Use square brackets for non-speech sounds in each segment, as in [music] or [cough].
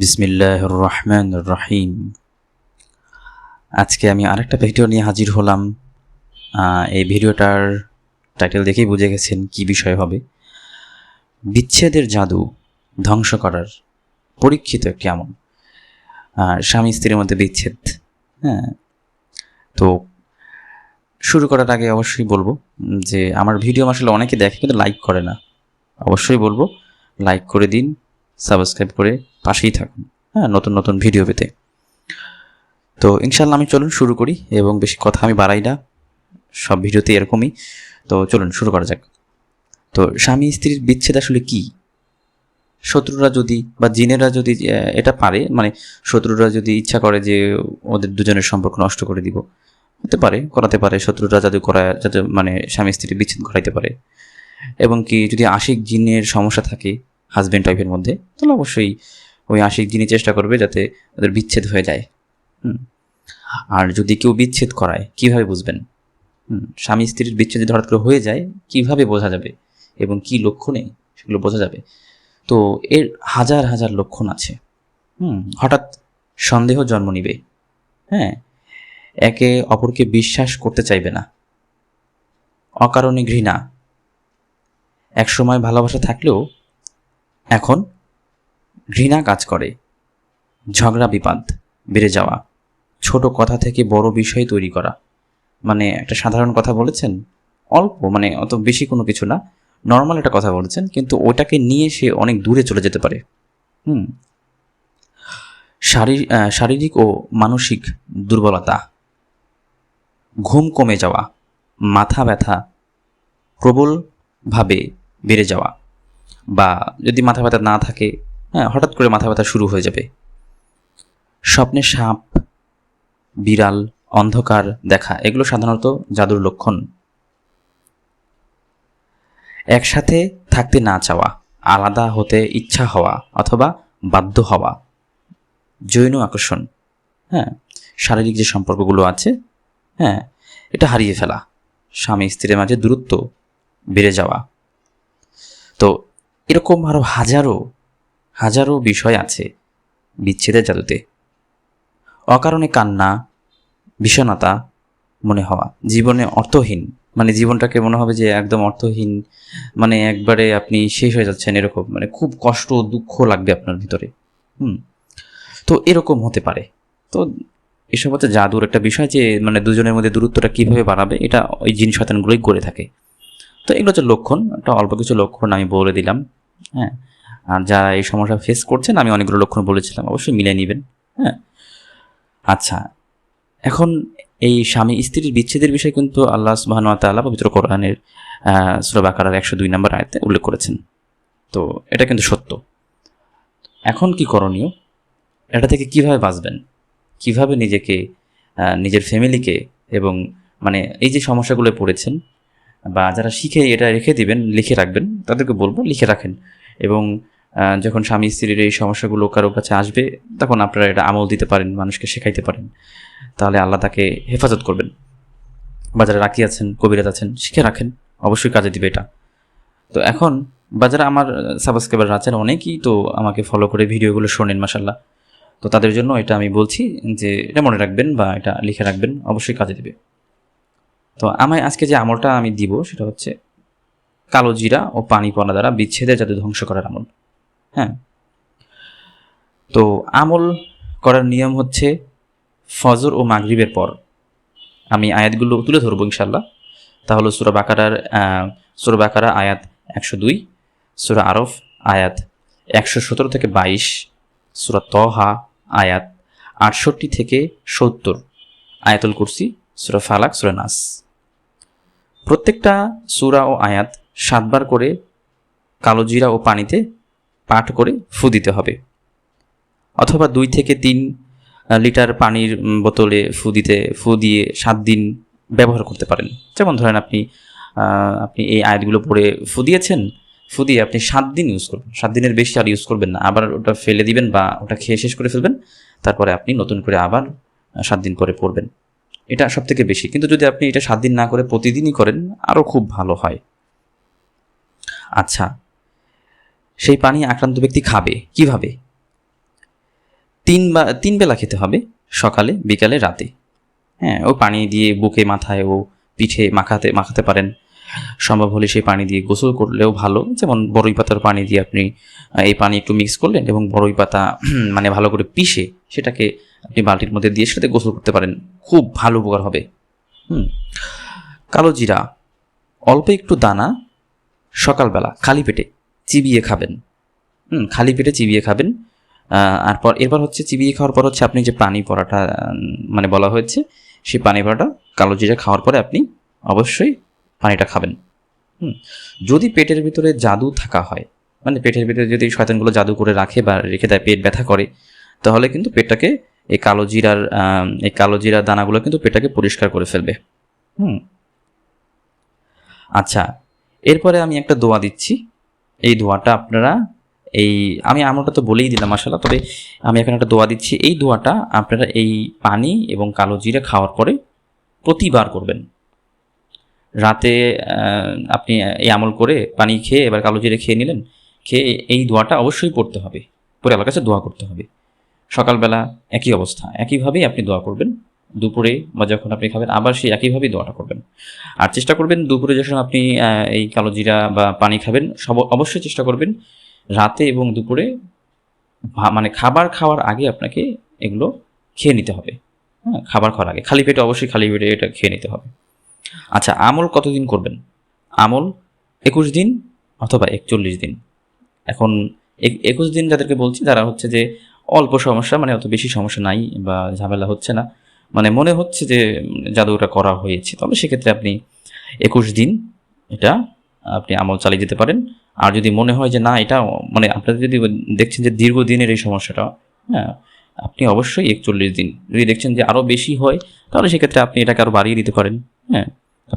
বিসমিল্লাহ রহমান রহিম আজকে আমি আরেকটা ভিডিও নিয়ে হাজির হলাম। এই ভিডিওটার টাইটেল দেখেই বুঝে গেছেন কি বিষয় হবে। বিচ্ছেদের জাদু ধ্বংস করার পরীক্ষিত একটি আমল। স্বামী স্ত্রীর মধ্যে বিচ্ছেদ। হ্যাঁ তো শুরু করার আগে অবশ্যই বলব যে আমার ভিডিও আসলে অনেকে দেখে কিন্তু লাইক করে না। অবশ্যই বলব লাইক করে দিন। সাবস্ক্রাইব করে পাশেই থাকুন। হ্যাঁ নতুন নতুন ভিডিও পেতে। তো ইনশাল্লাহ আমি চলুন শুরু করি এবং বেশি কথা আমি বাড়াই না। সব ভিডিওতে এরকমই। তো চলুন শুরু করা যাক। তো স্বামী স্ত্রীর বিচ্ছেদ আসলে কি? শত্রুরা যদি বা জিনেরা যদি এটা পারে মানে শত্রুরা যদি ইচ্ছা করে যে ওদের দুজনের সম্পর্ক নষ্ট করে দিব। হতে পারে, করাতে পারে, শত্রুরা যাতে করা যাতে মানে স্বামী স্ত্রীর বিচ্ছেদ ঘটাইতে পারে। এবং কি যদি আশিক জিনের সমস্যা থাকে হাজব্যান্ড ওয়াইফের মধ্যে, তাহলে অবশ্যই ওই আশিক জিনই চেষ্টা করবে যাতে ওদের বিচ্ছেদ হয়ে যায়। হুম। আর যদি কেউ বিচ্ছেদ করায়, কীভাবে বুঝবেন? স্বামী স্ত্রীর বিচ্ছেদ যদি হঠাৎ করে হয়ে যায়, কীভাবে বোঝা যাবে? এবং কি লক্ষণে সেগুলো বোঝা যাবে। তো এর হাজার হাজার লক্ষণ আছে। হুম, হঠাৎ সন্দেহ জন্ম নিবে। হ্যাঁ একে অপরকে বিশ্বাস করতে চাইবে না। অকারণে ঘৃণা। একসময় ভালোবাসা থাকলেও এখন ঘৃণা কাজ করে। ঝগড়া বিবাদ, বেড়ে যাওয়া, ছোট কথা থেকে বড় বিষয় তৈরি করা। মানে একটা সাধারণ কথা বলেছেন? অল্প মানে অত বেশি কোনো কিছু না। নর্মাল একটা কথা বলেছেন, কিন্তু ওটাকে নিয়ে সে অনেক দূরে চলে যেতে পারে। হুম। শারীর- শারীরিক ও মানসিক দুর্বলতা, ঘুম কমে যাওয়া, মাথা ব্যথা, প্রবলভাবে বেড়ে যাওয়া। বা যদি মাথা ব্যথা না থাকে হ্যাঁ হঠাৎ করে মাথা ব্যথা শুরু হয়ে যাবে। স্বপ্নে সাপ, বিড়াল, অন্ধকার দেখা, এগুলো সাধারণত জাদুর লক্ষণ। একসাথে থাকতে না চাওয়া, আলাদা হতে ইচ্ছা হওয়া অথবা বাধ্য হওয়া। জৈন আকর্ষণ হ্যাঁ শারীরিক যে সম্পর্কগুলো আছে হ্যাঁ এটা হারিয়ে ফেলা। স্বামী স্ত্রীর মাঝে দূরত্ব বেড়ে যাওয়া। তো এরকম আরও হাজারো হাজারো বিষয় আছে বিচ্ছেদের জাদুতে। অকারণে কান্না বিষণতা মনে হওয়া, জীবনে অর্থহীন মানে জীবনটাকে মনে হবে যে একদম অর্থহীন মানে একবারে আপনি শেষ হয়ে যাচ্ছেন এরকম মানে খুব কষ্ট, দুঃখ লাগবে আপনার ভিতরে। হুম, তো এরকম হতে পারে। তো এসব হচ্ছে জাদুর একটা বিষয় যে মানে দুজনের মধ্যে দূরত্বটা কীভাবে বাড়াবে, এটা ওই জিন শতানগুলোই করে থাকে। তো এগুলো হচ্ছে লক্ষণ, একটা অল্প কিছু লক্ষণ আমি বলে দিলাম। হ্যাঁ। আর যারা এই সমস্যা ফেস করছেন, আমি অনেকগুলো লক্ষণ বলেছিলাম, অবশ্যই মিলে নেবেন হ্যাঁ। আচ্ছা এখন এই স্বামী স্ত্রীর বিচ্ছেদের বিষয়ে কিন্তু আল্লাহ সুবাহান তাল্লাহ পবিত্র কোরআনের সুরব আকার একশো দুই নম্বর আয়তে উল্লেখ করেছেন। তো এটা কিন্তু সত্য। এখন কি করণীয়? এটা থেকে কীভাবে বাঁচবেন? কীভাবে নিজেকে নিজের ফ্যামিলিকে এবং মানে এই যে সমস্যাগুলো পড়েছেন বা যারা শিখে এটা রেখে দিবেন, লিখে রাখবেন, তাদেরকে বলব লিখে রাখেন। এবং যখন স্বামী স্ত্রীর এই সমস্যাগুলো কারও কাছে আসবে, তখন আপনারা এটা আমল দিতে পারেন, মানুষকে শেখাইতে পারেন। তাহলে আল্লাহ তাকে হেফাজত করবেন। বা যারা রাখি আছেন, কবিরাজ আছেন, শিখে রাখেন। অবশ্যই কাজে দিবে এটা। তো এখন, বা যারা আমার সাবস্ক্রাইবার আছেন অনেকেই তো আমাকে ফলো করে ভিডিওগুলো শোনেন মাসাল্লাহ তো তাদের জন্য এটা আমি বলছি যে, এটা মনে রাখবেন বা এটা লিখে রাখবেন, অবশ্যই কাজে দিবে। তো আমায় আজকে যে আমলটা আমি দিব, সেটা হচ্ছে কালো জিরা ও পানি পনা দ্বারা বিচ্ছেদের যাতে ধ্বংস করার আমল। হ্যাঁ? তো আমল করার নিয়ম হচ্ছে ফজর ও মাগরিবের পর। আমি আয়াতগুলো তুলে ধরবো ইনশাল্লাহ তাহলে সুরা বাকারার সুরা বাকারা আয়াত একশো দুই, সুরা আরফ আয়াত একশো সতেরো থেকে বাইশ, সুরা তহা আয়াত আটষট্টি থেকে সত্তর। আয়াতুল কুরসি, সুরা ফালাক, সুরা নাস। প্রত্যেকটা সুরা ও আয়াত সাতবার করে কালো জিরা ও পানিতে পাঠ করে ফু দিতে হবে। অথবা দুই থেকে তিন লিটার পানির বোতলে ফু দিতে, ফু দিয়ে সাত দিন ব্যবহার করতে পারেন। যেমন ধরেন আপনি আপনি এই আয়াতগুলো পড়ে ফু দিয়েছেন, ফু দিয়ে আপনি সাত দিন ইউজ করবেন। সাত দিনের বেশি আর ইউজ করবেন না। আবার ওটা ফেলে দিবেন বা ওটা খেয়ে শেষ করে ফেলবেন। তারপরে আপনি নতুন করে আবার সাত দিন পরে পড়বেন। এটা সব থেকে বেশি। কিন্তু যদি আপনি এটা সাত দিন না করে প্রতিদিনই করেন, আরও খুব ভালো হয়। আচ্ছা সেই পানি আক্রান্ত ব্যক্তি খাবে কীভাবে? তিন বা, তিন বেলা খেতে হবে, সকালে, বিকালে, রাতে। হ্যাঁ ও পানি দিয়ে বুকে, মাথায়, ও পিঠে মাখাতে মাখাতে পারেন। সম্ভব হলে সেই পানি দিয়ে গোসল করলেও ভালো। যেমন বড়ই পাতার পানি দিয়ে আপনি এই পানি একটু মিক্স করলেন এবং বড়ই পাতা [clears throat] মানে ভালো করে পিষে সেটাকে আপনি বালতির মধ্যে দিয়ে সেটাতে গোসল করতে পারেন। খুব ভালো উপকার হবে। হুম। কালো জিরা, অল্প একটু দানা, সকালবেলা খালি পেটে চিবিয়ে খাবেন। হুম, খালি পেটে চিবিয়ে খাবেন। আর পর এরপর হচ্ছে চিবিয়ে খাওয়ার পর হচ্ছে আপনি যে পানি পরাটা মানে বলা হয়েছে, সেই পানি পরাটা কালো জিরা খাওয়ার পরে আপনি অবশ্যই পানিটা খাবেন। হুম, যদি পেটের ভিতরে জাদু থাকা হয় মানে পেটের ভিতরে যদি শয়তানগুলো জাদু করে রাখে বা রেখে দেয়, পেট ব্যথা করে, তাহলে কিন্তু পেটটাকে এই কালো জিরার এই কালো জিরার দানাগুলো কিন্তু পেটটাকে পরিষ্কার করে ফেলবে। হুম। আচ্ছা এরপরে আমি একটা দোয়া দিচ্ছি। এই দোয়াটা আপনারা এই, আমি আমলটা তো বলেই দিলাম আসলে তবে আমি এখন একটা দোয়া দিচ্ছি। এই দোয়াটা আপনারা এই পানি এবং কালো জিরা খাওয়ার পরে প্রতিবার করবেন। রাতে আপনি এই আমল করে পানি খেয়ে এবার কালো জিরে খেয়ে নিলেন, খেয়ে এই দোয়াটা অবশ্যই পড়তে হবে। পরে আল্লাহর কাছে দোয়া করতে হবে। সকালবেলা একই অবস্থা। একইভাবেই আপনি দোয়া করবেন। দুপুরে বা যখন আপনি খাবেন, আবার সেই একইভাবেই দোয়াটা করবেন। আর চেষ্টা করবেন দুপুরে যখন আপনি এই কালো জিরা বা পানি খাবেন, সব অবশ্যই চেষ্টা করবেন রাতে এবং দুপুরে মানে খাবার খাওয়ার আগে আপনাকে এগুলো খেয়ে নিতে হবে। হ্যাঁ খাবার খাওয়ার আগে। খালি পেটে অবশ্যই খালি পেটে এটা খেয়ে নিতে হবে। আচ্ছা আমল কতদিন করবেন? আমল একুশ দিন অথবা একচল্লিশ দিন। এখন একুশ দিন যাদেরকে বলছি, তারা হচ্ছে যে অল্প সমস্যা মানে অত বেশি সমস্যা নাই বা ঝামেলা হচ্ছে না। মানে মনে হচ্ছে যে জাদুটা করা হয়েছে। তবে সেক্ষেত্রে আপনি একুশ দিন এটা আপনি আমল চালিয়ে যেতে পারেন। আর যদি মনে হয় যে না, এটা মানে আপনাদের যদি দেখছেন যে দীর্ঘদিনের এই সমস্যাটা হ্যাঁ আপনি অবশ্যই একচল্লিশ দিন। যদি দেখছেন যে আরও বেশি হয়, তাহলে সেক্ষেত্রে আপনি এটাকে আরও বাড়িয়ে দিতে পারেন। হ্যাঁ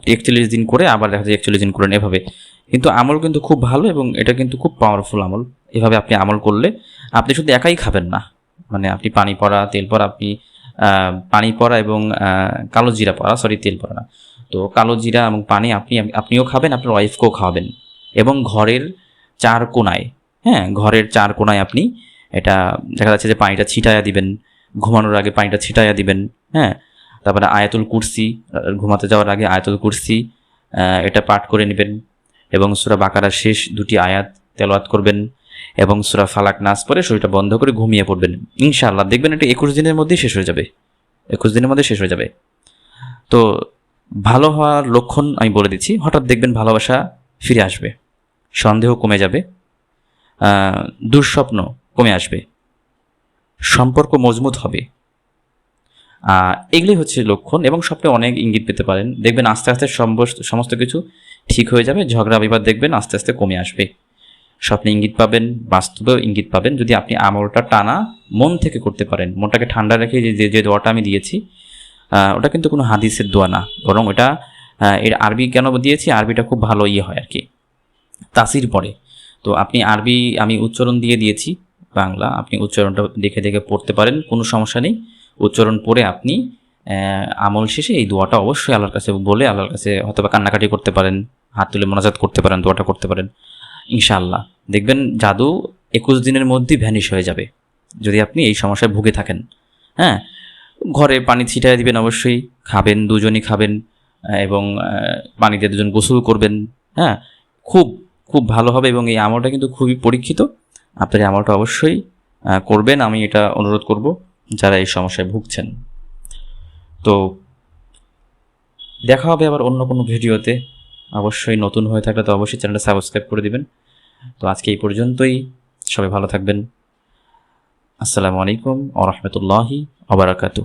একচল্লিশ দিন করে, আবার দেখা যায় একচল্লিশ দিন করেন এভাবে। কিন্তু আমল কিন্তু খুব ভালো এবং এটা কিন্তু খুব পাওয়ারফুল আমল। এভাবে আপনি আমল করলে আপনি শুধু একাই খাবেন না। মানে আপনি পানি পড়া, তেল পড়া, আপনি পানি পড়া এবং কালো জিরা পড়া সরি তেল পড়া না। তো কালো জিরা এবং পানি আপনি, আপনিও খাবেন, আপনার ওয়াইফকেও খাওয়াবেন। এবং ঘরের চার কোনায় হ্যাঁ ঘরের চার কোনায় আপনি এটা দেখা যাচ্ছে যে পানিটা ছিটায়া দিবেন, ঘুমানোর আগে পানিটা ছিটায়া দিবেন হ্যাঁ। তারপরে আয়াতুল কুরসি ঘুমাতে যাওয়ার আগে আয়াতুল কুরসি এটা পাঠ করে নেবেন এবং সুরা বাকারার শেষ দুটি আয়াত তেলাওয়াত করবেন এবং সুরা ফালাক নাচ পরে শরীরটা বন্ধ করে ঘুমিয়ে পড়বেন। ইনশাআল্লাহ, দেখবেন এটা একুশ দিনের মধ্যেই শেষ হয়ে যাবে। একুশ দিনের মধ্যে শেষ হয়ে যাবে। তো ভালো হওয়ার লক্ষণ আমি বলে দিচ্ছি, হঠাৎ দেখবেন ভালোবাসা ফিরে আসবে, সন্দেহ কমে যাবে দুঃস্বপ্ন কমে আসবে, সম্পর্ক মজবুত হবে। আহ, এগুলোই হচ্ছে লক্ষণ এবং স্বপ্নে অনেক ইঙ্গিত পেতে পারেন। দেখবেন আস্তে আস্তে সমস্ত কিছু ঠিক হয়ে যাবে ঝগড়া বিবাদ দেখবেন আস্তে আস্তে কমে আসবে। স্বপ্নে ইঙ্গিত পাবেন বাস্তবেও ইঙ্গিত পাবেন। যদি আপনি আমলটা টানা মন থেকে করতে পারেন মনটাকে ঠান্ডা রেখে যে যে- দোয়াটা আমি দিয়েছি ওটা কিন্তু কোনো হাদিসের দোয়া না। বরং ওটা এর আরবি কেন দিয়েছি? আরবিটা খুব ভালো ইয়ে হয় আর কি। তাসির পড়ে। তো আপনি আরবি আমি উচ্চারণ দিয়ে দিয়েছি বাংলা। আপনি উচ্চারণটা দেখে দেখে পড়তে পারেন কোনো সমস্যা নেই। উচ্চারণ পড়ে আপনি আমল শেষে এই দোয়াটা অবশ্যই আল্লাহর কাছে বলে আল্লাহর কাছে হয়তো বা কান্নাকাটি করতে পারেন হাত তুলে মোনাজাত করতে পারেন দোয়াটা করতে পারেন ইনশাআল্লাহ। দেখবেন জাদু একুশ দিনের মধ্যেই ভ্যানিশ হয়ে যাবে যদি আপনি এই সমস্যায় ভুগে থাকেন। হ্যাঁ ঘরে পানি ছিটাই দিবেন অবশ্যই খাবেন দুজনই খাবেন এবং আহ, পানি দিয়ে দুজন গোসল করবেন হ্যাঁ খুব খুব ভালো হবে এবং এই আমলটা কিন্তু খুবই পরীক্ষিত। আপনার আমলটা অবশ্যই করবেন আমি এটা অনুরোধ করব। যারা এই সমস্যায় ভুগছেন। তো দেখা হবে আবার অন্য কোনো ভিডিওতে। অবশ্যই নতুন হয়ে থাকলে তো অবশ্যই চ্যানেলটা সাবস্ক্রাইব করে দিবেন। তো আজকে এই পর্যন্তই। সবাই ভালো থাকবেন। আসসালামু আলাইকুম আ রহমতুল্লাহি আবরাকাতু